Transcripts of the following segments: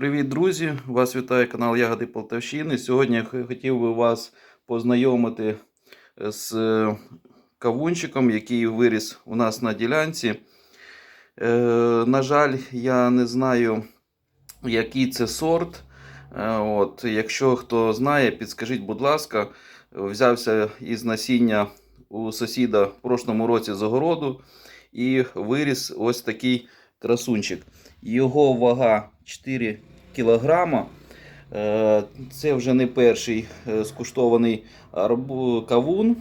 Привіт, друзі! Вас вітає канал Ягоди Полтавщини. Сьогодні я хотів би вас познайомити з е, кавунчиком, який виріс у нас на ділянці. Е, На жаль, я не знаю, який це сорт. Е, От, якщо хто знає, підскажіть, будь ласка, взявся із насіння у сусіда в прошлому році з огороду і виріс ось такий красунчик. Його вага 4 кілограма. Е, Це вже не перший е, скуштований кавун.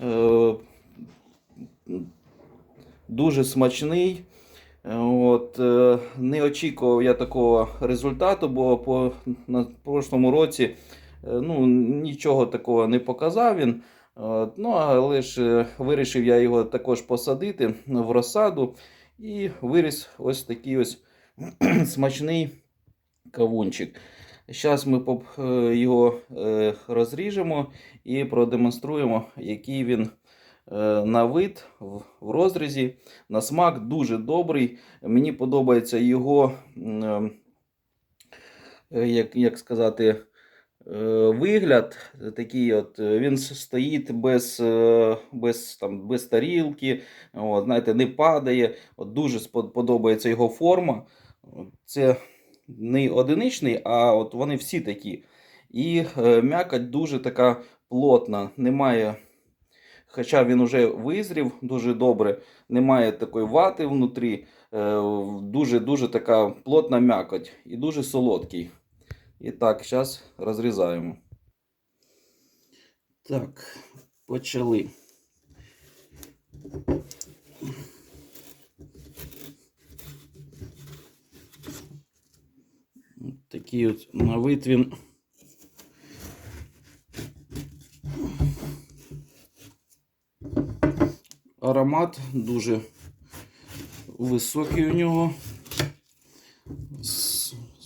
Е, Дуже смачний. От, не очікував я такого результату, бо по на прошлому році ну, нічого такого не показав він. От, ну, але ж вирішив я його також посадити в розсаду і виріс ось такий ось смачний кавунчик. Зараз ми е, його е, розріжемо і продемонструємо, який він е, на вид в розрізі. На смак дуже добрий. Мені подобається його, як, сказати, вигляд. Такий от, він стоїть без, без, там, без тарілки, от, знаєте, не падає. От, дуже подобається його форма. Це не одиничний, а от вони всі такі. І е, м'якоть дуже така плотна. Немає, хоча він вже визрів дуже добре, немає такої вати внутрі. Дуже-дуже така плотна м'якоть і дуже солодкий. І так, зараз розрізаємо. Так, почали. От Такий от на вид він. Аромат дуже високий у нього.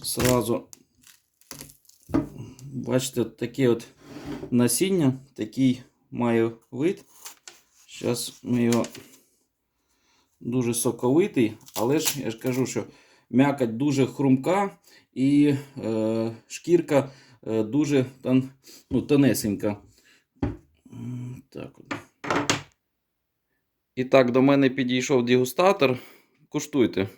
Сразу бачите, таке от насіння, такий має вид. Зараз ми його дуже соковитий, але ж я ж кажу, що м'якоть дуже хрумка і е, шкірка е, дуже тон, ну, тонесенька. Так. І так, до мене підійшов дегустатор. Куштуйте.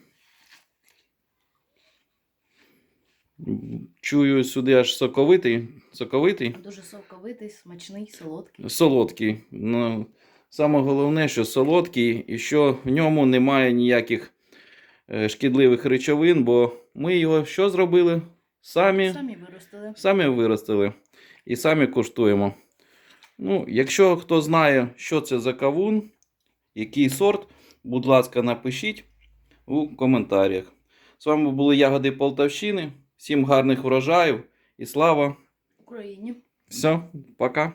Чую сюди аж соковитий. Соковитий. Дуже соковитий, смачний, солодкий. Солодкий. Ну, саме головне, що солодкий, і що в ньому немає ніяких шкідливих речовин, бо ми його що зробили? Самі, Самі виростили. самі виростили і самі коштуємо. Ну, якщо хто знає, що це за кавун, який сорт, будь ласка, напишіть у коментарях. З вами були Ягоди Полтавщини. Всім гарних врожаїв і слава! Україні. Все, пока!